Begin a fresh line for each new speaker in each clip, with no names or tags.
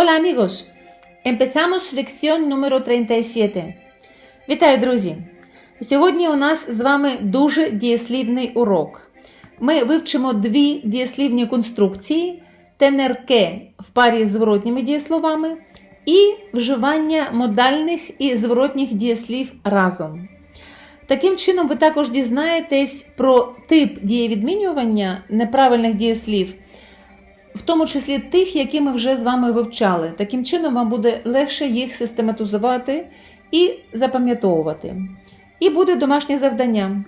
Hola amigos, empezamos lección número 37. Вітаю, друзі! Сьогодні у нас з вами дуже дієслівний урок. Ми вивчимо дві дієслівні конструкції: тенерке в парі з зворотніми дієсловами і вживання модальних і зворотніх дієслів разом. Таким чином, ви також дізнаєтесь про тип дієвідмінювання неправильних дієслів, в тому числі тих, які ми вже з вами вивчали. Таким чином, вам буде легше їх систематизувати і запам'ятовувати. І буде домашнє завдання.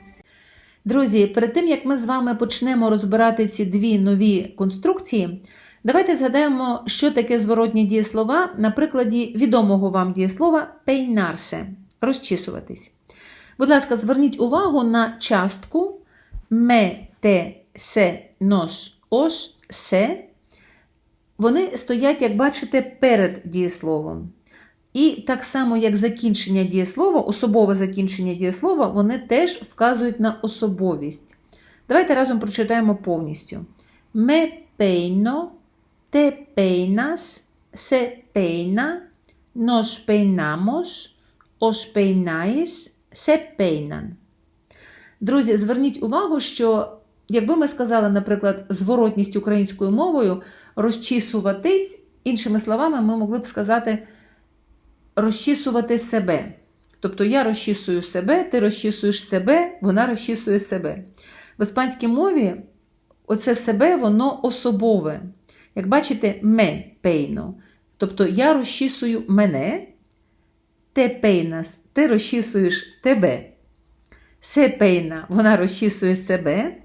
Друзі, перед тим як ми з вами почнемо розбирати ці дві нові конструкції, давайте згадаємо, що таке зворотні дієслова на прикладі відомого вам дієслова пейнарсе розчісуватись. Будь ласка, зверніть увагу на частку ме, те, се, нос, ос, се. Вони стоять, як бачите, перед дієсловом. І так само, як закінчення дієслова, особове закінчення дієслова, вони теж вказують на особовість. Давайте разом прочитаємо повністю. Ме пейно, те пейнас, се пейна, нос пейнамос, ос пейнаїс, се пейнан. Друзі, зверніть увагу, що якби ми сказали, наприклад, зворотність українською мовою розчісуватись, іншими словами, ми могли б сказати розчісувати себе. Тобто я розчісую себе, ти розчісуєш себе, вона розчісує себе. В іспанській мові оце себе, воно особове. Як бачите, ме пейно. Тобто я розчісую мене, те пейнас, ти розчісуєш тебе. Се пейна, вона розчісує себе.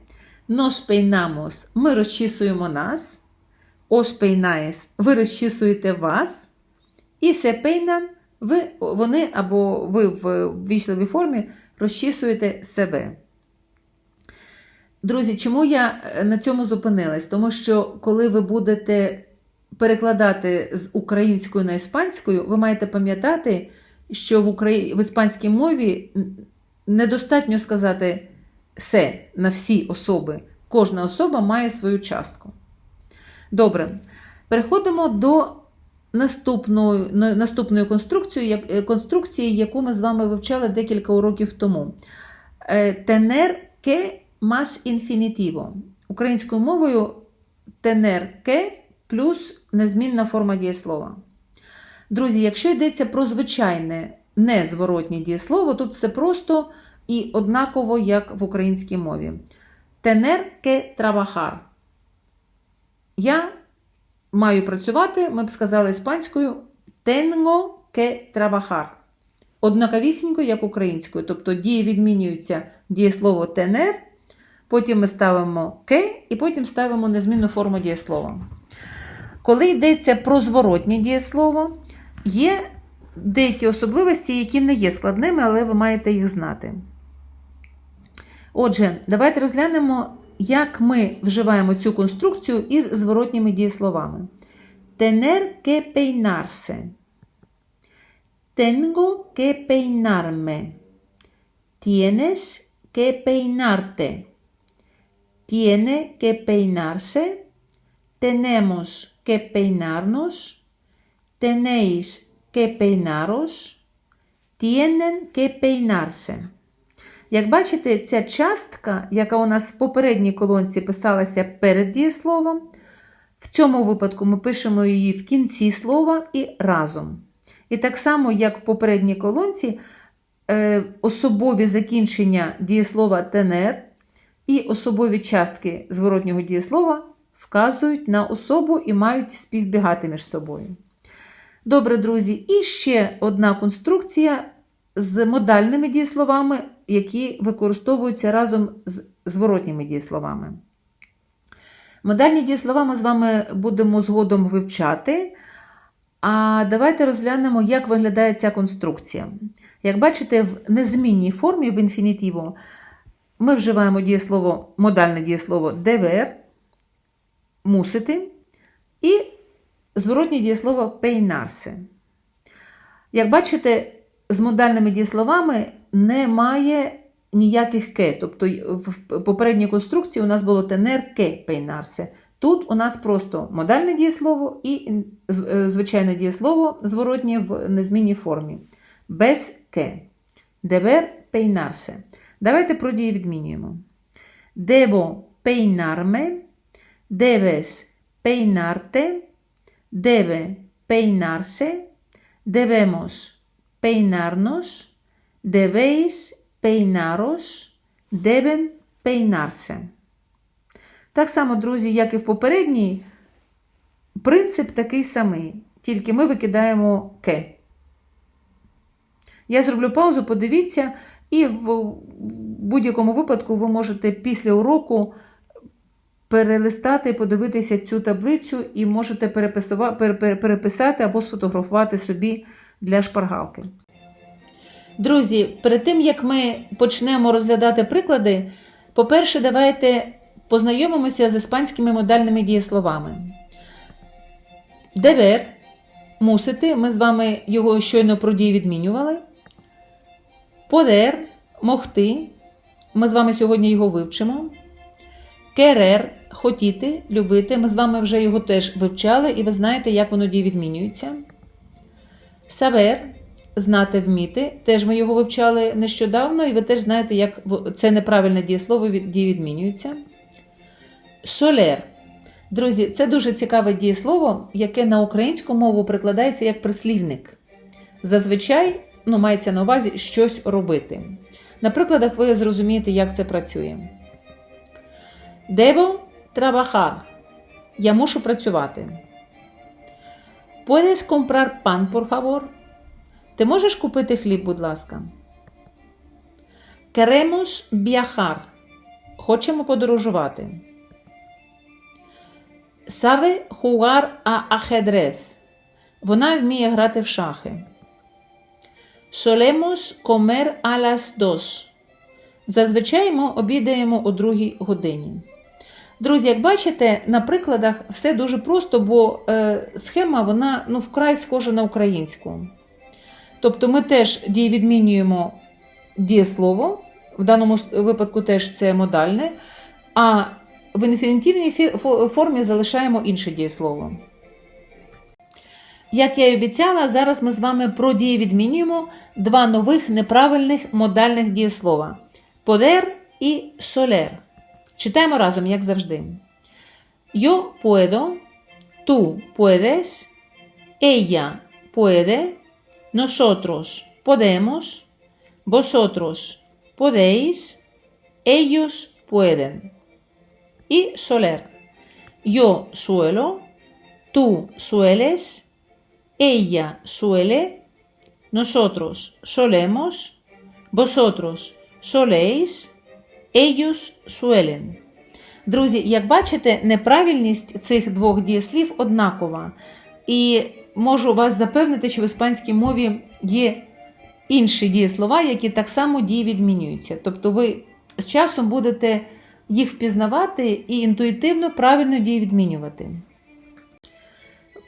Нос пейнамос, ми розчісуємо нас. Ос пейнаєс, ви розчісуєте вас. І се пейнан, ви, вони або ви в вічливій формі розчісуєте себе. Друзі, чому я на цьому зупинилась? Тому що коли ви будете перекладати з української на іспанською, ви маєте пам'ятати, що в, Украї... в іспанській мові недостатньо сказати се на всі особи. Кожна особа має свою частку. Добре, переходимо до наступної наступної конструкції, як- конструкції, яку ми з вами вивчали декілька уроків тому. Е, Tener que más. Українською мовою tener que плюс незмінна форма дієслова. Друзі, якщо йдеться про звичайне незворотнє дієслово, тут все просто і однаково, як в українській мові. Tener que trabajar. Я маю працювати, ми б сказали іспанською tengo que trabajar. Однаковісінько, як українською. Тобто дії відмінюються дієслово tener, потім ми ставимо que і потім ставимо незмінну форму дієслова. Коли йдеться про зворотнє дієслово, є деякі особливості, які не є складними, але ви маєте їх знати. Отже, давайте розглянемо, як ми вживаємо цю конструкцію із зворотніми дієсловами. Tener que peinarse. Tengo que peinarme. Tienes que peinarte. Tiene que peinarse. Tenemos que peinarnos. Tenéis que peinaros. Tienen que peinarse. Як бачите, ця частка, яка у нас в попередній колонці писалася перед дієсловом, в цьому випадку ми пишемо її в кінці слова і разом. І так само, як в попередній колонці, е, особові закінчення дієслова тенер і особові частки зворотнього дієслова вказують на особу і мають співбігати між собою. Добре, друзі, і ще одна конструкція з модальними дієсловами, які використовуються разом з зворотніми дієсловами. Модальні дієслова ми з вами будемо згодом вивчати. А давайте розглянемо, як виглядає ця конструкція. Як бачите, в незмінній формі в інфінітиву ми вживаємо дієслово, модальне дієслово deber, мусити, і зворотнє дієслово peinarse. Як бачите, з модальними дієсловами немає ніяких ке. Тобто в попередній конструкції у нас було тенер ке пейнарсе. Тут у нас просто модальне дієслово і е, звичайне дієслово зворотнє в незмінній формі. Без ке. Deber peinarse. Давайте про дії відмінюємо. Debo peinarme, debes peinarte, debe peinarse, debemos peinarnos, debéis peinaros, deben peinarse. Так само, друзі, як і в попередній, принцип такий самий, тільки ми викидаємо ке. Я зроблю паузу, подивіться, і в будь-якому випадку ви можете після уроку перелистати, подивитися цю таблицю і можете переписати або сфотографувати собі для шпаргалки. Друзі, перед тим як ми почнемо розглядати приклади, по-перше, давайте познайомимося з іспанськими модальними дієсловами. Девер мусити, ми з вами його щойно про дії відмінювали. Подер могти. Ми з вами сьогодні його вивчимо. Керер хотіти, любити. Ми з вами вже його теж вивчали, і ви знаєте, як воно дії відмінюється. Савер знати, вміти. Теж ми його вивчали нещодавно, і ви теж знаєте, як це неправильне дієслово відмінюється. Шолер. Друзі, це дуже цікаве дієслово, яке на українську мову прикладається як прислівник. Зазвичай ну, мається на увазі щось робити. На прикладах ви зрозумієте, як це працює. Debo trabajar. Я мушу працювати. Puedes comprar pan, por favor? Ти можеш купити хліб, будь ласка. Queremos viajar. Хочемо подорожувати. Sabe jugar a ajedrez. Вона вміє грати в шахи. Solemos comer a las dos. Зазвичай ми обідаємо о другій годині. Друзі, як бачите, на прикладах все дуже просто, бо е, схема вона ну, вкрай схожа на українську. Тобто ми теж дієвідмінюємо дієслово, в даному випадку теж це модальне, а в інфінітивній формі залишаємо інше дієслово. Як я й обіцяла, зараз ми з вами продієвідмінюємо два нових неправильних модальних дієслова подер і солер. Читаємо разом, як завжди. Yo puedo, tú puedes, ella puede, nosotros podemos, vosotros podéis, ellos pueden. Y soler. Yo suelo, tú sueles, ella suele, nosotros solemos, vosotros soléis, ellos suelen. Друзі, як бачите, неправильність цих двох дієслів однакова. І можу вас запевнити, що в іспанській мові є інші дієслова, які так само дії відмінюються. Тобто ви з часом будете їх впізнавати і інтуїтивно правильно дії відмінювати.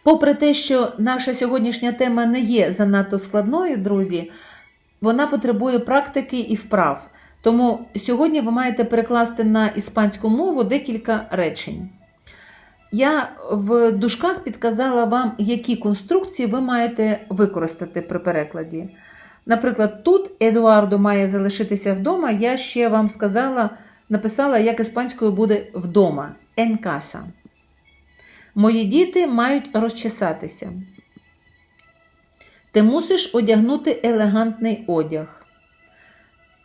Попри те, що наша сьогоднішня тема не є занадто складною, друзі, вона потребує практики і вправ. Тому сьогодні ви маєте перекласти на іспанську мову декілька речень. Я в дужках підказала вам, які конструкції ви маєте використати при перекладі. Наприклад, тут Едуардо має залишитися вдома. Я ще вам сказала, написала, як іспанською буде вдома. Casa. Мої діти мають розчесатися. Ти мусиш одягнути елегантний одяг.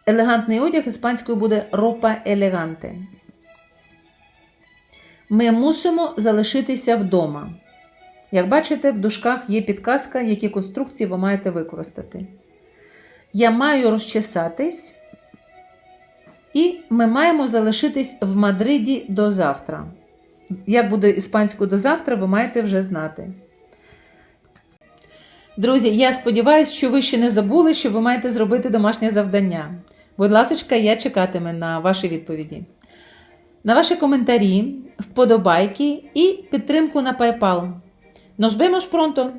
Елегантний одяг іспанською буде ропа елеганте. Ми мусимо залишитися вдома. Як бачите, в дужках є підказка, які конструкції ви маєте використати. Я маю розчесатись, і ми маємо залишитись в Мадриді до завтра. Як буде іспанською до завтра, ви маєте вже знати. Друзі, я сподіваюся, що ви ще не забули, що ви маєте зробити домашнє завдання. Будь ласка, я чекатиму на ваші відповіді. На ваші коментарі, вподобайки і підтримку на PayPal. Nos vemos pronto!